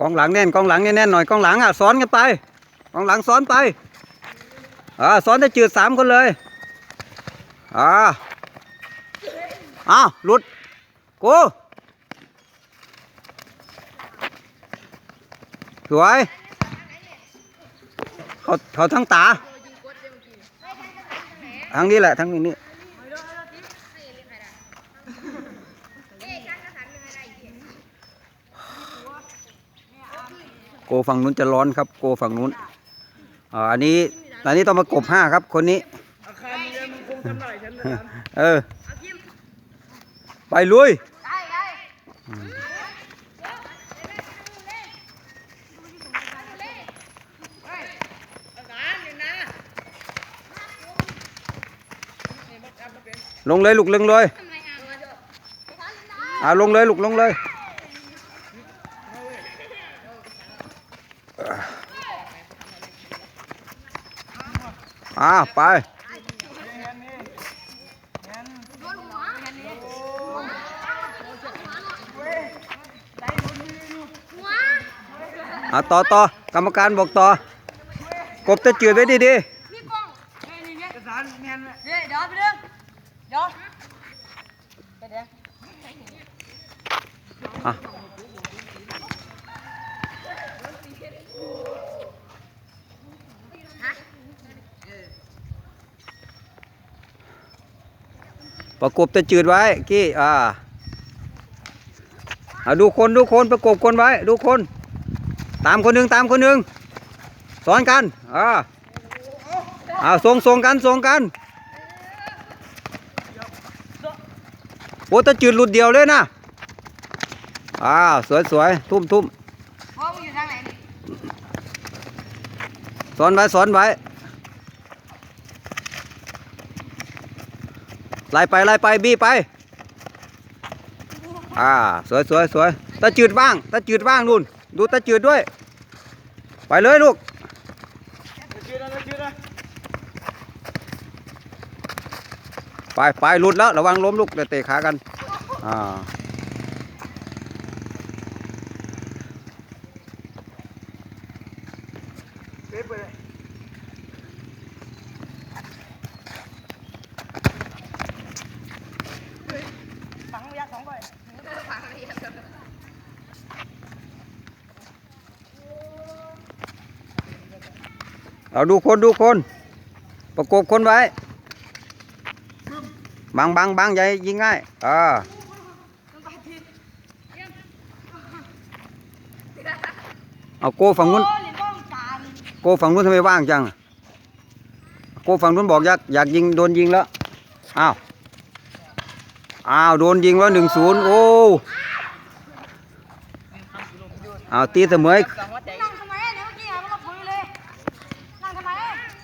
กองหลังแน่นกองหลังแน่นๆหน่อยกองหลังอะซ้อนกันไปกองหลังซ้อนไปอ่าซ้อนได้จืดสามคนเลยอ่า อ้าวหลุดกูสวยเขาเขาทั้งตาทางนี้แหละทางนี้นี่โกฝั่งนู้นจะร้อนครับ โกฝั่งนู้นอ่าอันนี้อันนี้ต้องมากบห้าครับ คนนี้อาคารเรียนมันคงทำได้ฉันนะเออ ไปลุยลงเลยลูกลงเลยอ่าลงเลยลูกลงเลยอ่าไป อ่าต่อต่อกรรมการบอกต่อกบจะจืดไว้ดีเอกสารแมนไหมๆอะประกบจะจืดไว้กี้อ่าอ่าดูคนดูคนประกบคนไว้ ดูคน ตามคนหนึ่งตามคนหนึ่งสอนกันอ่าอ่าส่งส่งกันส่งกันโอ้ตะจืดหลุดเดียวเลยนะอ่าสวยสวยทุ่มทุ่มสอนไว้สอนไว้ไล่ไปไล่ไปบี้ไป อ่า สวยสวยสวยตะจืดบ้างตะจืดบ้างนู่น ดูตะจืดด้วย ไปเลยลูกชื่ออะไรชื่ออะไรไปไปหลุดแล้ว ระวังล้มลูกเดี๋ยวเตะขากัน อ่า เป๊ะไปเลย เอาดูคนดูคน ประกบคนไว้บังบังบังให้ยิงง่ายอ่าเอาโกฝั่งนู้นโกฝั่งนู้นทำไมว่างจัง โกฝั่งนู้นบอกอยากอยากยิงโดนยิงแล้ว อ้าว อ้าวโดนยิงแล้วหนึ่งศูนย์โอ้ อ้าวตีเสมอ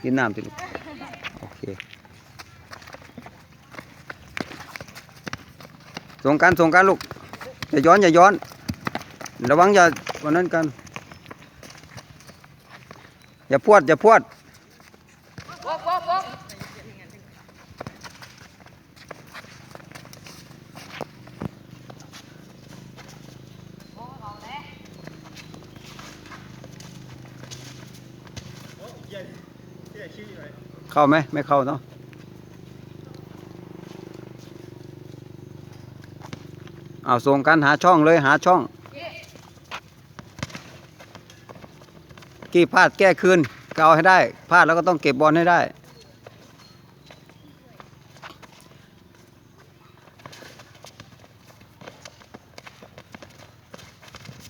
กินน้ำสิลูกโอเคส่งกันส่งกันลูกอย่าย้อนอย่าย้อน ระวังอย่าวันนั้นกัน อย่าพวดอย่าพวด เข้าไหมไม่เข้าเนาะเอาส่งกันหาช่องเลยหาช่อง กี่พลาดแก้คืนก็เอาให้ได้พลาดแล้วก็ต้องเก็บบอลให้ได้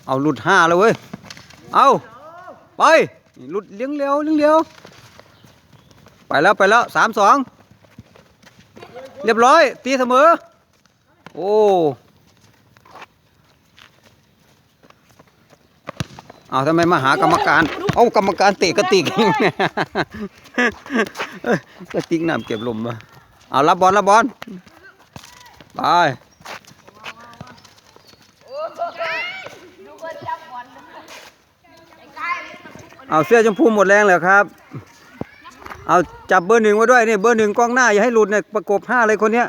เอาหลุดห้าแล้วเว้ย เอาไปหลุดเลี้ยงเร็วเลี้ยงเร็ว ไปแล้วไปแล้วสามสองเรียบร้อย ตีเสมอ โอ้เอาทำไมมาหากรรมการ เอากรรมการเตะกระติกกระติกน้ำเก็บลมมาเอารับบอลรับบอลไปเอาเสื้อชมพูหมดแรงเลยครับ เอาจับเบอร์หนึ่งไว้ด้วยนี่เบอร์หนึ่งกล้องหน้าอย่าให้หลุดเนี่ยประกบห้าเลยคนเนี้ย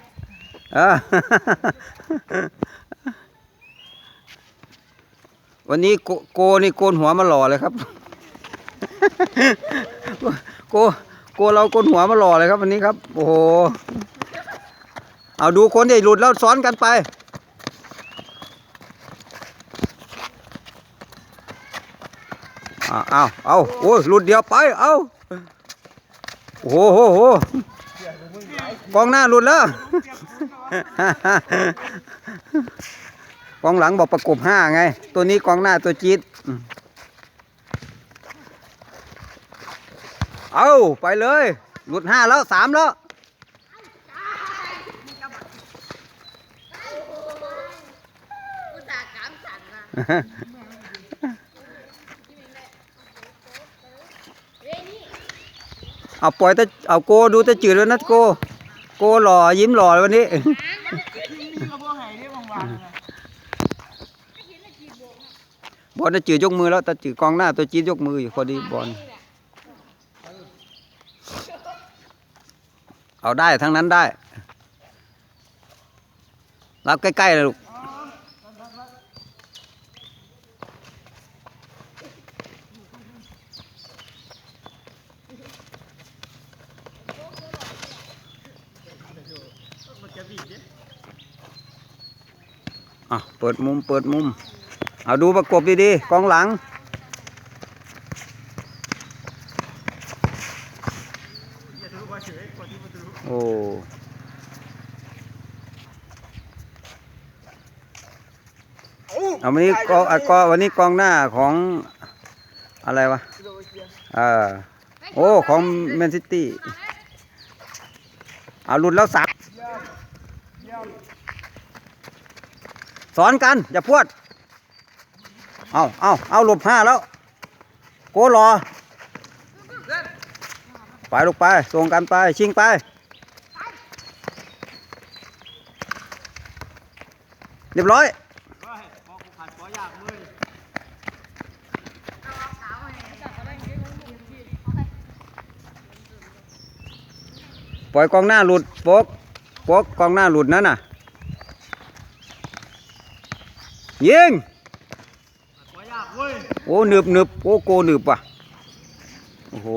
วันนี้โกโกนี่โกนหัวมาหล่อเลยครับ โกโกเราโกนหัวมาหล่อเลยครับ วันนี้ครับ โอ้โหเอาดูคนที่หลุดแล้วซ้อนกันไปเอาเอาเอาโอ้หลุดเดียวไป เอา โอ้โหกองหน้าหลุดแล้ว กองหลังบอกประกบห้าไง ตัวนี้กองหน้าตัวจี๊ดเอาไปเลย หลุดห้าแล้วสามแล้ว อุตส่าห์กามสั่นนะเฮ้ยนี่ เอาปล่อยแต่เอาโกดูแต่จืดแล้วนะโก โกหล่อยิ้มหล่อวันนี้บอลตะจืดยกมือแล้วตะจืดกองหน้าตัวจี๊ดยกมืออยู่พอดีบอลเอาได้ทั้งนั้นได้รับใกล้ๆเลยลูก อะเปิดมุมเปิดมุม เอาดูประกบดีๆกองหลัง โอ้เอาวันนี้กองอะกอวันนี้กองหน้าของอะไรวะเออโอ้ ของแมนซิตี้เอาหลุดแล้วสัก สอนกัน อย่าพวด เอาเอาเอาหลบห้าแล้ว โกรอ ไปลูกไป ส่งกันไป ชิงไป เรียบร้อยปล่อยกองหน้าหลุดโป๊ก โป๊กกองหน้าหลุดนั่นน่ะ ยิงขอยากเว้ยโอ้หนึบหนึบโอ้โกหนึบว่ะ โอ้โห